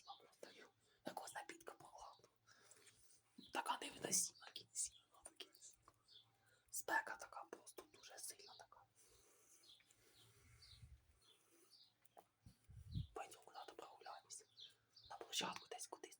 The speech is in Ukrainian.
така невиносима Такого Якось напітка була. Така невиносима кінці. Ну, спека така просто дуже сильна така. Пойдем куди-то прогуляемся. На площадку десь кудись